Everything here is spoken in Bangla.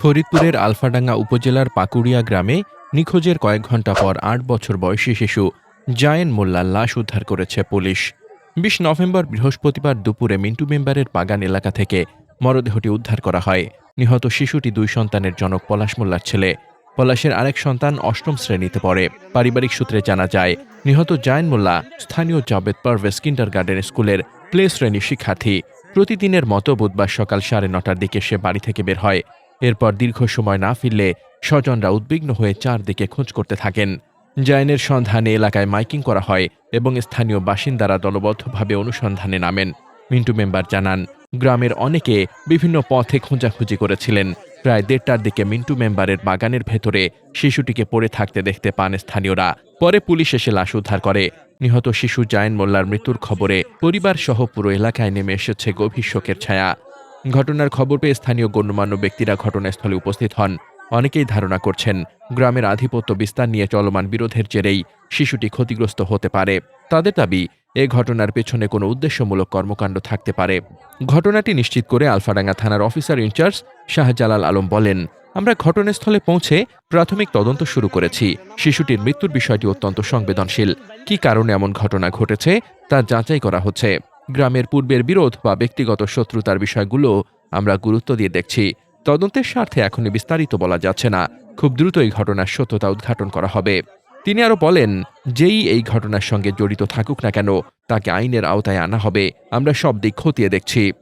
ফরিদপুরের আলফাডাঙ্গা উপজেলার পাকুড়িয়া গ্রামে নিখোঁজের কয়েক ঘণ্টা পর আট বছর বয়সী শিশু জায়েন মোল্লার লাশ উদ্ধার করেছে পুলিশ। বিশ নভেম্বর বৃহস্পতিবার দুপুরে মিন্টু মেম্বারের বাগান এলাকা থেকে মরদেহটি উদ্ধার করা হয়। নিহত শিশুটি দুই সন্তানের জনক পলাশ মোল্লার ছেলে। পলাশের আরেক সন্তান অষ্টম শ্রেণীতে পড়ে। পারিবারিক সূত্রে জানা যায়, নিহত জায়েন মোল্লা স্থানীয় জাবেদ পারভেজ কিন্ডার গার্ডেন স্কুলের প্লে শ্রেণির শিক্ষার্থী। প্রতিদিনের মতো বুধবার সকাল সাড়ে নটার দিকে সে বাড়ি থেকে বের হয়। এরপর দীর্ঘ সময় না ফিরলে স্বজনরা উদ্বিগ্ন হয়ে চারদিকে খোঁজ করতে থাকেন। জায়নের সন্ধানে এলাকায় মাইকিং করা হয় এবং স্থানীয় বাসিন্দারা দলবদ্ধভাবে অনুসন্ধানে নামেন। মিন্টু মেম্বার জানান, গ্রামের অনেকে বিভিন্ন পথে খোঁজাখুঁজি করেছিলেন। প্রায় দেড়টার দিকে মিন্টু মেম্বারের বাগানের ভেতরে শিশুটিকে পড়ে থাকতে দেখতে পান স্থানীয়রা। পরে পুলিশ এসে লাশ উদ্ধার করে। নিহত শিশু জায়ন মোল্লার মৃত্যুর খবরে পরিবার সহ পুরো এলাকায় নেমে এসেছে গভীর শোকের ছায়া। ঘটনার খবর পেয়ে স্থানীয় গণ্যমান্য ব্যক্তিরা ঘটনাস্থলে উপস্থিত হন। অনেকেই ধারণা করছেন, গ্রামের আধিপত্য বিস্তার নিয়ে চলমান বিরোধের জেরেই শিশুটি ক্ষতিগ্রস্ত হতে পারে। তাদের দাবি, এ ঘটনার পেছনে কোনো উদ্দেশ্যমূলক কর্মকাণ্ড থাকতে পারে। ঘটনাটি নিশ্চিত করে আলফাডাঙ্গা থানার অফিসার ইনচার্জ শাহজালাল আলম বলেন, আমরা ঘটনাস্থলে পৌঁছে প্রাথমিক তদন্ত শুরু করেছি। শিশুটির মৃত্যুর বিষয়টি অত্যন্ত সংবেদনশীল। কি কারণে এমন ঘটনা ঘটেছে তা যাচাই করা হচ্ছে। গ্রামের পূর্বের বিরোধ বা ব্যক্তিগত শত্রুতার বিষয়গুলো আমরা গুরুত্ব দিয়ে দেখছি। তদন্তের স্বার্থে এখনই বিস্তারিত বলা যাচ্ছে না। খুব দ্রুত এই ঘটনার সত্যতা উদ্ঘাটন করা হবে। তিনি আরও বলেন, যেই এই ঘটনার সঙ্গে জড়িত থাকুক না কেন, তাকে আইনের আওতায় আনা হবে। আমরা সব দিক খতিয়ে দেখছি।